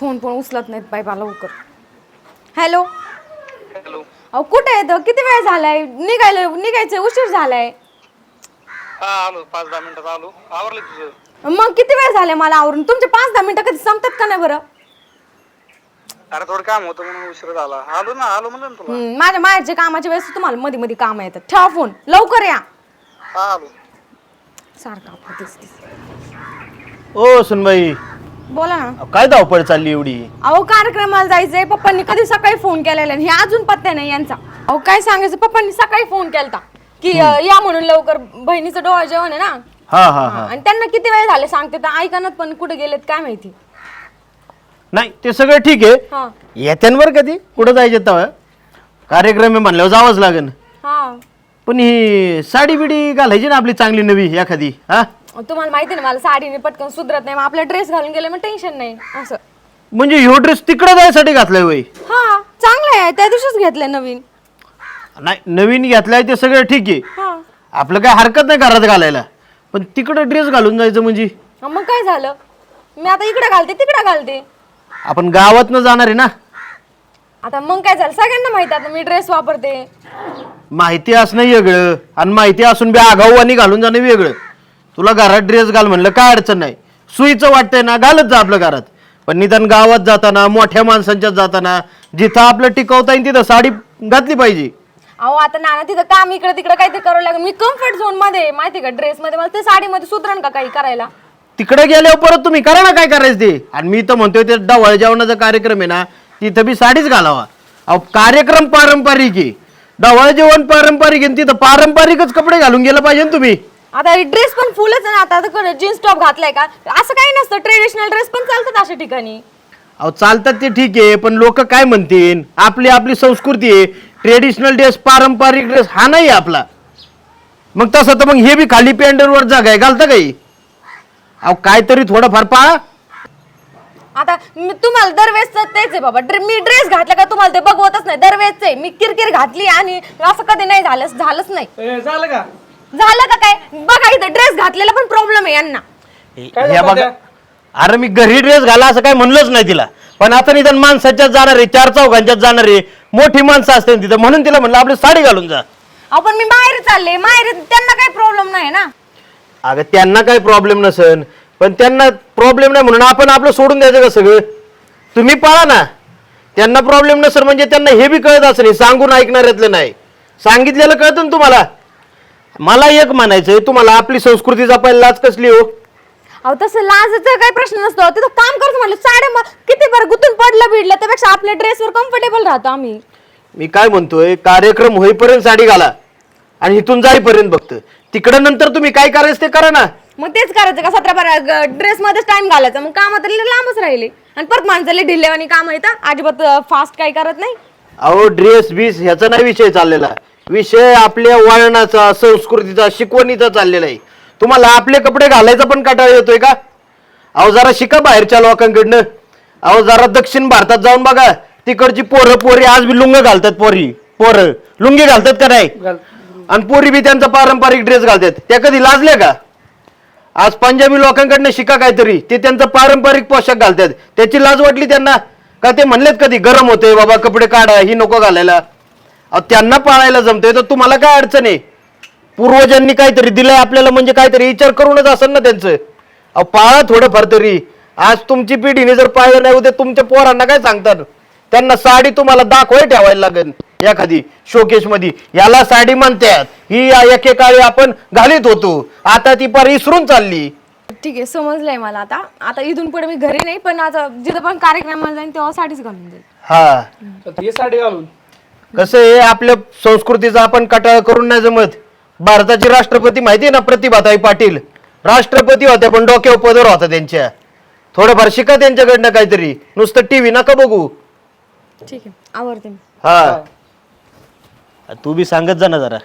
Phone पण उचलत नाहीत बाई मला लवकर. हॅलो. हॅलो. अहो कुठे येतं किती वेळ झालाय? निघायला निघायचं उशीर झालाय. हा आलो. पाच दहा मिनिटात आलो. आवरलं तुझं? मग किती वेळ झालाय मला आवरून? तुमचे पाच दहा मिनिटं कधी संपतात का नाही बरं? अरे थोडं काम होतं म्हणून उशीर झाला. आलो ना आलो म्हणलं ना तुला. हम्म, माझ्या माहेरच्या कामाच्या वेळेस तुम्हाला मध्ये मध्ये काम येतात. ठेवा फोन. लवकर या. हा आलो. सारखा. ओ सुनबाई. बोला ना. अहो, काय धावपळ चालली एवढी? अहो कार्यक्रमाला जायचंय. पप्पांनी कधी सकाळी फोन केलेला आणि हे अजून पत्त्या नाही यांचा. अहो काय सांगायचं? पप्पांनी सकाळी फोन केलता. की अं, या म्हणून लवकर बहिणीचं डोळा जेवण आहे ना. हा हा हा. आणि त्यांना किती वेळ झाले सांगते तर ऐकणार पण कुठे गेलेत काय माहिती. नाही ते सगळं ठीक आहे. हा. येत्यांवर कधी कुठं जायचे तेव्हा कार्यक्रम आहे म्हणल्यावर जावंच लागेल हा. पण ही साडी बिडी घालायची ना आपली चांगली नवी एखादी हा? तुम्हाला माहिती ना मला साडीने पटकन सुधरत नाही मग आपला ड्रेस घालून गेले मग टेन्शन नाही असं. म्हणजे ह्यो ड्रेस तिकडे जायसाठी घातलाय वय? हा चांगलं आहे त्या दिवशीच घेतलंय नवीन. नाही नवीन घेतलाय ते सगळं ठीक आहे. हा. आपलं काय हरकत नाही घरात घालायला. पण तिकडे ड्रेस घालून जायचं म्हणजे? हा, मग काय झालं? मी आता इकडे घालते तिकडे घालते. आपण गावातनं जाणार आहे ना? आता मग काय झालं? सगळ्यांना माहिती आता मी ड्रेस वापरते. माहिती असणं वेगळं. आणि माहिती असून बी आगाऊवानी घालून जाणं वेगळं. तुला घरात ड्रेस घाल म्हणलं काय अडचण नाही. सुईचं वाटतंय ना घालत जा आपल्या घरात. पण निदान गावात जाताना मोठ्या माणसांच्यात जाताना जिथं आपलं टिकवता येईल तिथं साडी घातली पाहिजे. अहो आता नाना तिथं काम इकडे तिकडे काहीतरी करावं लागेल. मी कम्फर्ट झोनमध्ये आहे, माहिती का? ड्रेस मध्ये मला ते साडीमध्ये सुधरण का काही करायला? तिकडे गेल्यावर परत तुम्ही करा ना काय करायचं ते. आणि मी तर म्हणतोय ते डवळ जेवणाचा कार्यक्रम आहे ना तिथं बी साडीच घालावा. अहो कार्यक्रम पारंपरिक आहे. डवळ जेवण पारंपरिक आहे आणि तिथं पारंपरिकच कपडे घालून गेलं पाहिजे ना तुम्ही. आता ड्रेस पण फुलच आहे ना आता जीन्स टॉप घातलाय का? असं काही नसतं ट्रेडिशनल ड्रेस पण चालतात अशा ठिकाणी. अहो चालतात ते ठीक आहे पण लोक काय म्हणतील? आपली आपली संस्कृती आहे. ट्रेडिशनल ड्रेस पारंपरिक ड्रेस हा नाही आहे आपला. मग तसं तर मग हे बी खाली पॅन्टवर जागा आहे घालतं काही? अहो काहीतरी थोडंफार पहा. आता मी तुम्हाला दरवेळेस तेच आहे बाबा ड्रे- मी ड्रेस घातला का तुम्हाला ते बघवतच नाही. दरवेळेस आहे. मी किरकिर घातली आणि असं कधी नाही झालं झालंच नाही. ए, झालं का? झालं का काय? बघा इथं ड्रेस घातलेला पण प्रॉब्लेम आहे यांना. काय हे झालं बघा? अरे मी घरी ड्रेस घाला असं काही म्हणलंच नाही तिला. पण आता निदान माणसाच्यात जाणार आहे चार चौघांच्यात जाणार आहे. मोठी माणसं असते तिथं. म्हणून तिला म्हणलं आपली साडी घालून जा. आपण मी बाहेर चालले. बाहेर त्यांना काही प्रॉब्लेम नाही ना. अगं त्यांना काही प्रॉब्लेम नसन पण त्यांना प्रॉब्लेम नाही म्हणून आपण आपलं सोडून द्यायचं का सगळं? तुम्ही पाळा ना. त्यांना प्रॉब्लेम नसेल म्हणजे त्यांना हे बी कळत असं नाही सांगून ऐकणाऱ्यातलं नाही. सांगितलेलं कळतं ना तुम्हाला? मला एक म्हणायचंय तुम्हाला आपली संस्कृती जपायला लाच कसली हो? अहो तसं लाजाचा काही प्रश्न नसतो. तिथं काम करतो म्हणलं साड्या मग किती बरं गुतून पडलं बिडलं त्यापेक्षा आपल्या ड्रेसवर कम्फर्टेबल राहतो आम्ही. मी काय म्हणतोय कार्यक्रम होईपर्यंत साडी घाला आणि इथून जाईपर्यंत बघत. तिकडं नंतर तुम्ही काय करायचं ते करा ना. मग तेच करायचं का? सतरा बारा ड्रेस मध्येच टाइम घालायचा. मग काम तर लय लांबच राहिले. आणि परत माणसाला ढिल्लेवानी काम येतं अजिबात फास्ट काही करत नाही. अहो ड्रेस बीस ह्याचा नाही विषय चाललेला. विषय आपल्या वळणाचा संस्कृतीचा शिकवणीचा चाललेला आहे. तुम्हाला आपले कपडे घालायचा पण कंटाळा येतोय का? अहो जरा शिका बाहेरच्या लोकांकडनं. अहो जरा दक्षिण भारतात जाऊन बघा. तिकडची पोरं पोरी आज बी लुंग घालतात पोरी. पोरं. लुंगी घालतात का नाही. आणि पोरी बी त्यांचा पारंपरिक ड्रेस घालतात. त्या कधी लाजल्या का? आज पंजाबी लोकांकडनं शिका काहीतरी. ते त्यांचा पारंपरिक पोशाख घालतात. त्याची लाज वाटली त्यांना? का ते म्हणलेत कधी गरम होते बाबा कपडे काढा ही नको घालायला. अहो त्यांना पाळायला जमतंय. तर तुम्हाला काय अडचण आहे? पूर्वजांनी काहीतरी दिलंय आपल्याला म्हणजे काहीतरी विचार करूनच असेल ना त्यांचं. अहो पाळा थोडंफार तरी. आज तुमची पिढीने जर पाळलं नाही उद्या तुमच्या पोरांना काय सांगतात? त्यांना साडी तुम्हाला दाखवाय ठेवायला लागेल एखादी शोकेशमध्ये याला साडी म्हणतात. ही एकेकाळी आपण घालीत होतो. आता ती पार इसरून चालली. ठीक आहे समजलंय मला आता. आता इथून पुढे मी घरी नाही पण आता जिथं पण कार्यक्रमाला जाईन तेव्हा साडीच घालून जाईल हा. तर हे साडी घालून. कसं आहे आपल्या संस्कृतीचा आपण कटाळ करून नाही जमत. भारताचे राष्ट्रपती माहिती आहे ना प्रतिभाताई पाटील? राष्ट्रपती होत्या पण डोक्यावर पदर होता त्यांच्या. थोडंफार शिका त्यांच्याकडनं काहीतरी. नुसतं टीव्ही नका बघू. ठीक आहे आवडते मी. हा. तू बी सांगत जा ना जरा.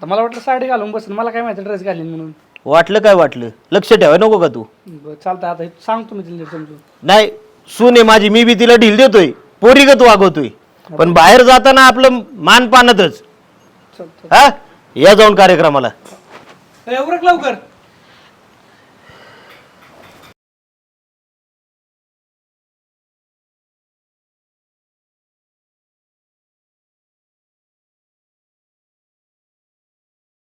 तर मला वाटलं साडी घालून बसेल. मला काय माहिती ड्रेस घालीन म्हणून. वाटलं काय वाटलं? लक्ष ठेवाय नको का तू? बरं, चालतंय आता हे सांगतो मी तिला समजून. नाही सून आहे माझी. मी बी तिला ढील देतोय. पोरीगत वागवतोय. पण बाहेर जाताना आपलं मान पानतच. हा? या जाऊन कार्यक्रमाला. ए, उरक लवकर.